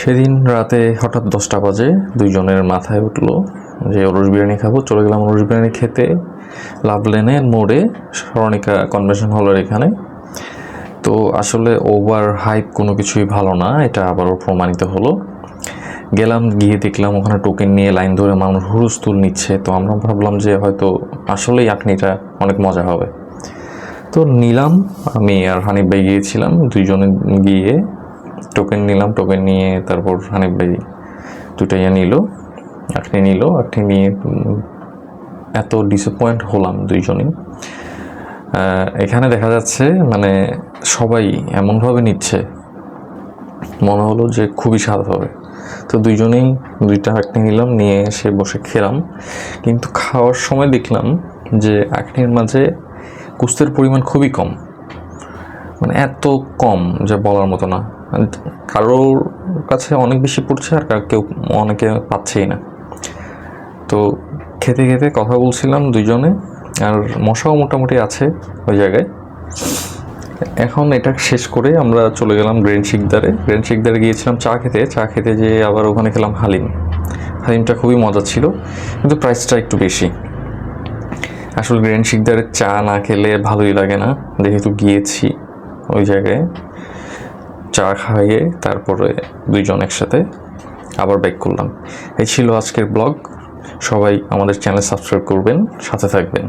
সেদিন রাতে হঠাৎ দশটা বাজে দুইজনের মাথায় উঠল যে ওরস বিরিয়ানি খাব, চলে গেলাম ওরস বিরিয়ানি খেতে, লাভ লেনের মোড়ে স্মরণিকা কনভেনশন হলের এখানে। তো আসলে ওভার হাইপ কোনো কিছুই ভালো না, এটা আবারও প্রমাণিত হলো। গেলাম, গিয়ে দেখলাম ওখানে টোকেন নিয়ে লাইন ধরে মানুষ হুরুস্তুল নিচ্ছে, তো আমরা ভাবলাম যে হয়তো আসলেই আঁকনিটা অনেক মজা হবে। তো নিলাম, আমি আর হানিফ ভাই গিয়েছিলাম, দুইজনে গিয়ে টোকেন নিলাম টোকেন নিয়ে তারপর হানিফ ভাই দুটাইয়া নিল আঁকনি নিল আঁকনি নিয়ে এত ডিসঅ্যাপয়েন্ট হলাম দুইজনেই। এখানে দেখা যাচ্ছে মানে সবাই এমনভাবে নিচ্ছে, মনে হলো যে খুবই স্বাদ হবে। তো দুইজনেই দুইটা আঁকনি নিলাম, নিয়ে এসে বসে খেলাম। কিন্তু খাওয়ার সময় দেখলাম যে আঁকনির মাঝে কুস্তের পরিমাণ খুবই কম। মানে এত কম, যে বলার মতো না। কারোর কাছে অনেক বেশি পড়ছে আর কেউ অনেকে পাচ্ছেই না। তো খেতে খেতে কথা বলছিলাম দুজনে আর মশাও মোটামুটি আছে ওই জায়গায়। এখন এটা শেষ করে আমরা চলে গেলাম গ্রেন শিকদারে। গ্রেন শিকদারে গিয়েছিলাম চা খেতে। চা খেতে যেয়ে আবার ওখানে খেলাম হালিম। হালিমটা খুবই মজা ছিল, কিন্তু প্রাইসটা একটু বেশি। আসলে গ্রেন শিকদারের চা না খেলে ভালোই লাগে না। যেহেতু গিয়েছি ওই জায়গায়। চা খাইয়ে তারপরে দুইজন একসাথে আবার ব্যাক করলাম। এই ছিল আজকের ব্লগ সবাই আমাদের চ্যানেল সাবস্ক্রাইব করবেন, সাথে থাকবেন।